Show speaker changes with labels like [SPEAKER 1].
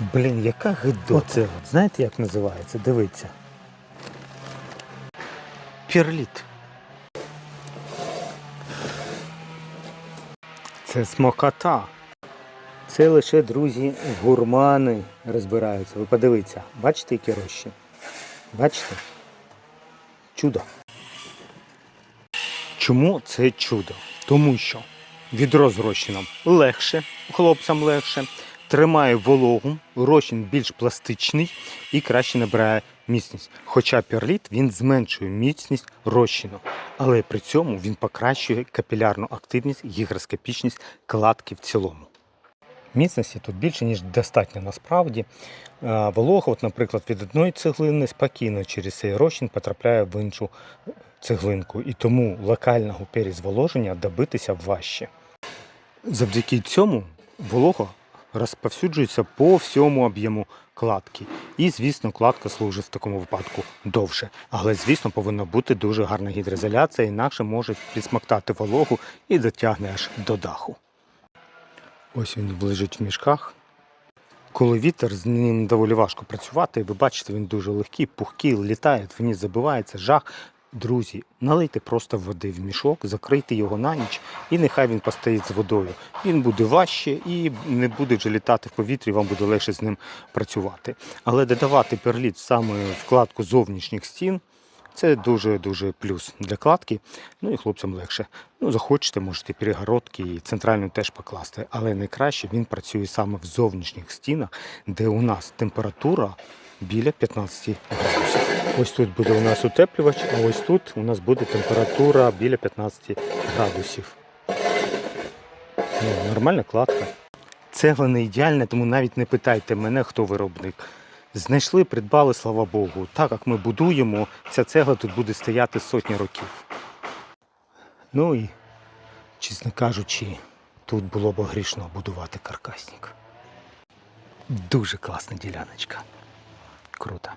[SPEAKER 1] Блін, яка гидота. Оце, знаєте, як називається? Дивіться. Перліт. Це смокота. Це лише, друзі, гурмани розбираються. Ви подивіться, бачите, які рощі? Бачите? Чудо. Чому це чудо? Тому що відро з розчином легше, хлопцям легше, тримає вологу, розчин більш пластичний і краще набирає міцність. Хоча перліт він зменшує міцність розчину, але при цьому він покращує капілярну активність гігроскопічність кладки в цілому. Міцності тут більше, ніж достатньо насправді. Волога, от, наприклад, від одної цеглини спокійно через цей розчин потрапляє в іншу цеглинку, і тому локального перезволоження добитися важче. Завдяки цьому волога розповсюджується по всьому об'єму кладки. І, звісно, кладка служить в такому випадку довше. Але, звісно, повинна бути дуже гарна гідроізоляція, інакше може підсмоктати вологу і дотягне аж до даху. Ось він лежить в мішках. Коли вітер, з ним доволі важко працювати. Ви бачите, він дуже легкий, пухкий, літає, вниз забивається, жах. Друзі, налийте просто води в мішок, закрийте його на ніч, і нехай він постоїть з водою. Він буде важче і не буде вже літати в повітрі, вам буде легше з ним працювати. Але додавати перліт саме в вкладку зовнішніх стін це дуже-дуже плюс для кладки. Ну і хлопцям легше. Ну, захочете, можете перегородки і центральну теж покласти. Але найкраще він працює саме в зовнішніх стінах, де у нас температура біля 15 градусів. Ось тут буде у нас утеплювач, а ось тут у нас буде температура біля 15 градусів. Ну, нормальна кладка. Цегла не ідеальна, тому навіть не питайте мене, хто виробник. Знайшли, придбали, слава Богу. Так як ми будуємо, ця цегла тут буде стояти сотні років. Ну і, чесно кажучи, тут було б грішно будувати каркасник. Дуже класна діляночка. Круто.